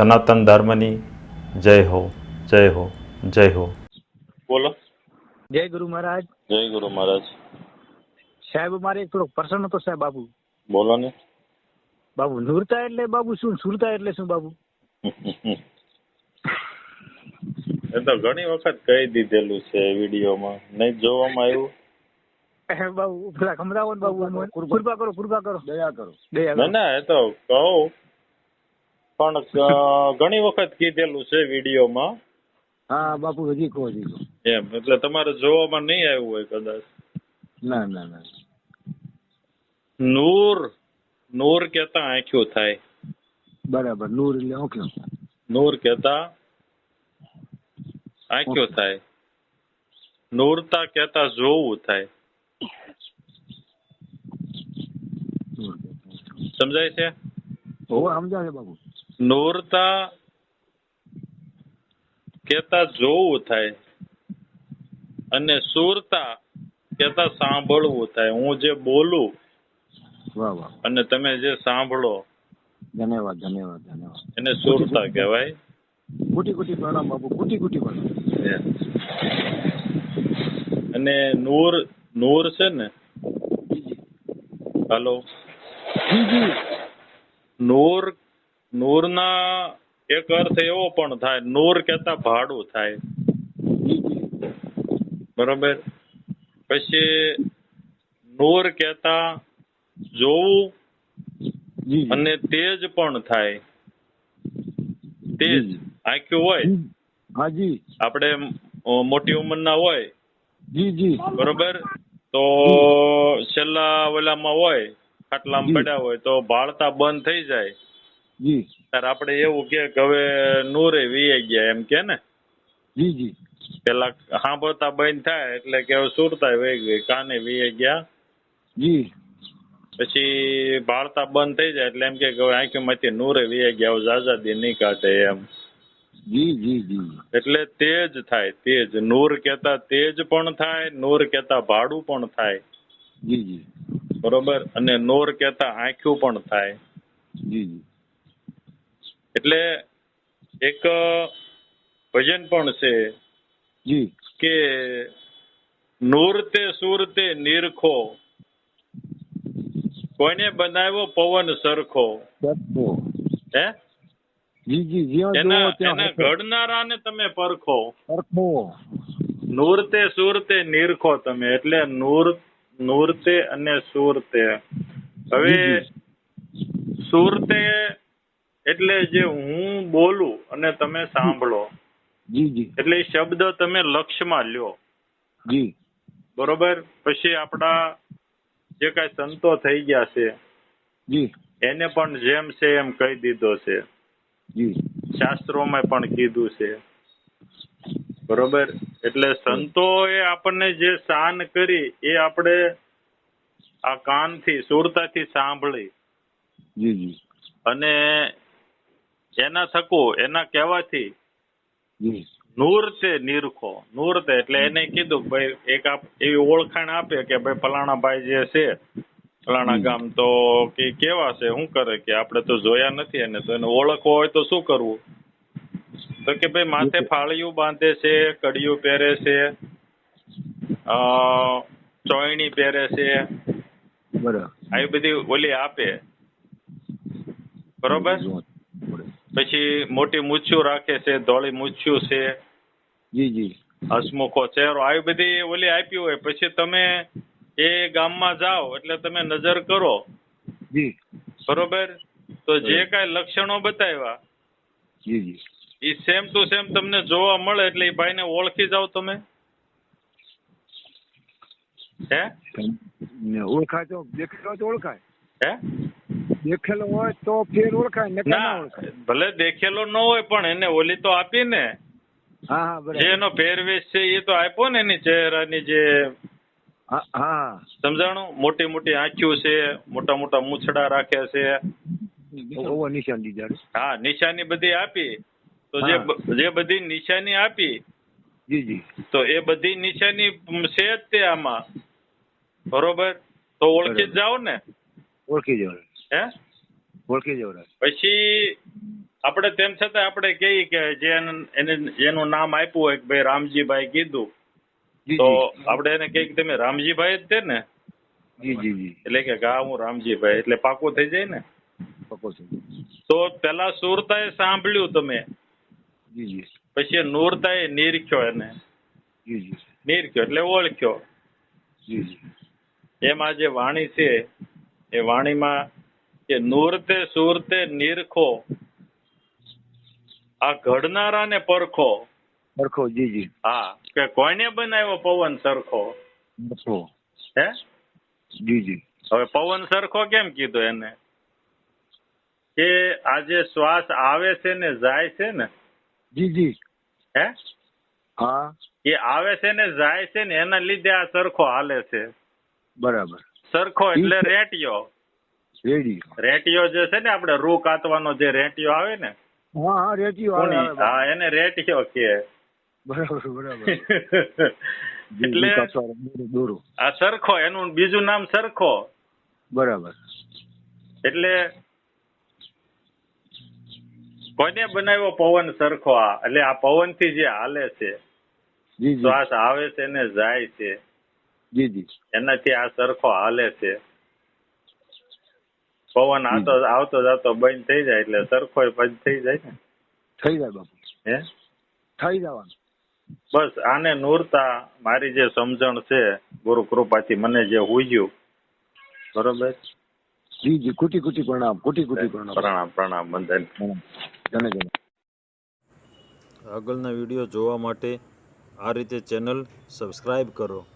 સનાતન ધર્મની જય હો જય હો જય હો. બોલો. જય ગુરુ મહારાજ. જય ગુરુ મહારાજ. સાહેબ મારે થોડો પ્રશ્ન હતો સાહેબ બાબુ બોલો ને. બાબુ નુરતા એટલે બાબુ શું? સુરતા એટલે શું બાબુ એ તો ઘણી વખત કહી દીધેલું છે વિડીયોમાં. નહીં જોવામાં આવ્યું? હે બાબુ પેલા ખમરાવો બાબુ. કૃપા કરો કૃપા કરો. દયા કરો. દયા ના કરો ના એ તો કહું. પણ ઘણી વખત કીધેલું છે વિડીયોમાં. હા બાપુ હજી કહો હજી એમ એટલે તમારે જોવામાં નહીં આવ્યું હોય કદાચ. ના ના ના. નૂર નૂર કેતા આંખ્યું થાય. બરાબર નૂર એટલે ઓકે. નૂર કેતા આંખ્યું થાય. નૂરતા કેતા જોવું થાય. સમજાય છે? હોવે સમજાશે બાબુ નૂરતા કેતા જોવું થાય અને સુરતા કેતા સાંભળવું થાય. હું જે બોલું વાહ વાહ. અને તમે જે સાંભળો ધન્યવાદ ધન્યવાદ ધન્યવાદ. એને સુરતા કહેવાય. કુટી કુટી પ્રણામ બાબુ કુટી કુટી પ્રણામ. અને નૂર નૂર છે ને? હાલો નૂર નૂરના એક અર્થ એવો પણ થાય નૂર કેતા ભાડું થાય. બરોબર? પછી નૂર કેતા જોવું અને તેજ પણ થાય. તેજ. આંખ્યું હોય. હાજી આપણે મોટી ઉંમરના હોય. જી જી. બરોબર? તો છેલ્લા ઓલામાં હોય ખાટલામાં. પડ્યા હોય તો ભાળતા બંધ થઈ જાય. જી. ત્યારે આપણે એવું કે હવે નૂરે વીએ ગયા એમ કે ને? જી જી. પેલા સાંભળતા બંધ થાય એટલે કે હવે સુરતા વહી ગઈ કાને વીએ ગયા? જી. પછી ભાળતા બંધ થઈ જાય એટલે એમ કે હવે આંખીમાંથી નૂરે વીએ ગયા હવે આઝાદી નહીં કાઢે એમ. જી જી જી. એટલે તેજ થાય તેજ નૂર કેતા તેજ પણ થાય નૂર કેતા ભાડું પણ થાય. જી જી. બરોબર? અને નોર કેતા આંખ્યું પણ થાય. જી જી. એટલે એક ભજન પણ છે જી. કે નૂરતે સુરતે નિરખો કોઈને બનાવ્યો પવન સરખો. હે? જી જી એના ઘડનારાને તમે પરખો. સરખો. નૂરતે સુરતે નિરખો તમે એટલે નૂર નૂરતે અને સુરતે. હવે સુરતે એટલે જે હું બોલું અને તમે સાંભળો. જી જી. એટલે શબ્દ તમે લક્ષમાં લ્યો. જી. બરોબર? પછી આપણા જે કઈ સંતો થઈ ગયા છે જી. એને પણ જેમ છે એમ કહી દીધો છે. જી. શાસ્ત્રોમાં પણ કીધું છે. બરોબર? એટલે સંતોએ આપણને જે શાન કરી એ આપણે આ કાનથી સુરતાથી સાંભળી. જી જી. અને એના થકું એના કહેવાથી નૂર તે નિરખો. નૂર તે એટલે એને કીધું ભાઈ એક આપ એવી ઓળખાણ આપે કે ભાઈ ફલાણા ભાઈ જે છે ફલાણા ગામ તો કે કેવા છે શું કરે કે આપણે તો જોયા નથી એને તો એને ઓળખવો હોય તો શું કરવું? તો કે ભાઈ માથે ફાળિયું બાંધે છે કડિયું પહેરે છે અ ચોયણી પહેરે છે. બરાબર. આવી બધી ઓલી આપે. બરોબર? પછી મોટી મૂછ્યું રાખે છે ધોળી મૂછ્યું છે. જી જી. હસમુખો ચહેરો આવી બધી ઓલી આપી હોય. પછી તમે એ ગામમાં જાઓ એટલે તમે નજર કરો. જી. બરોબર? તો જે કાંઈ લક્ષણો બતાવ્યા જી જી. એ સેમ ટુ સેમ તમને જોવા મળે એટલે એ ભાઈને ઓળખી જાઓ તમે. હે? ઓળખાય તો દેખાય તો ઓળખાય. હે? દેખેલો હોય તો ફેર ઓળખાય ને ના ઓળખાય. ભલે દેખેલો ન હોય પણ એને ઓલી તો આપી ને હા હા જે એનો પહેરવેશ છે એ તો આપ્યો ને એની ચહેરાની જે હા સમજાણું? મોટી મોટી આંખ્યું છે મોટા મોટા મૂછડા રાખ્યા છે. નિશાન દીધા હા નિશાની બધી આપી. તો જે જે બધી નિશાની આપી જી જી. તો એ બધી નિશાની છે જ તે આમાં. બરોબર? તો ઓળખી જ જાઓ ને. ઓળખી જવાય હે? ઓળખી જવરાજ પછી આપણે તેમ છતાં આપણે કહીએ કે જે એને- જેનું નામ આપ્યું હોય કે ભાઈ રામજીભાઈ કીધું તો આપણે એને કહીએ કે તમે રામજીભાઈ જ છે ને? જી જી જી. એટલે કે ગા હું રામજીભાઈ એટલે પાકો થઈ જાય ને? પકો છે તો પેલા સુરતાએ સાંભળ્યું તમે? જી જી. પછી નૂરતાએ નિરખ્યો એને? જી જી. નીરખ્યો એટલે ઓળખ્યો. જી જી. એમાં જે વાણી છે એ વાણીમાં કે નૂરતે સુરતે નિરખો. આ ઘડનારાને પરખો. પરખો જી જી. હા કે કોને બનાવ્યો પવન સરખો? હે? જી જી. હવે પવન સરખો કેમ કીધો એને? કે આ જે શ્વાસ આવે છે ને જાય છે ને? જી જી. હે? હા. એ આવે છે ને જાય છે ને એના લીધે આ સરખો હાલે છે. બરાબર. સરખો એટલે રેટિયો. રેડી રેટિયો જે છે ને આપણે રૂ કાતવાનો જે રેટિયો આવે ને હા હા રેટિયો આવે હા એને રેટિયો કે બરાબર બરાબર. એટલે દોરો, આ સરખો એનું બીજું નામ સરખો. બરાબર. એટલે કોને બનાવ્યો પવન સરખો આ? એટલે આ પવનથી જે હાલે છે શ્વાસ આવે છે ને જાય છે એનાથી આ સરખો હાલે છે. પવન આતો આવતો જતો બંધ થઈ જાય એટલે સરખો બંધ થઈ જાય ને. થઈ જાય બાપુ. હે? થઈ જવાનું. બસ આને નૂરતા મારી જે સમજણ છે ગુરુ કૃપાથી મને જે હુજ્યું. બરોબર? જી જી કુટી કુટી પ્રણામ કુટી કુટી પ્રણામ. પ્રણામ પ્રણામ બંધન પ્રણામ. જને જને. આગળના વીડિયો જોવા માટે આ રીતે ચેનલ સબસ્ક્રાઇબ કરો.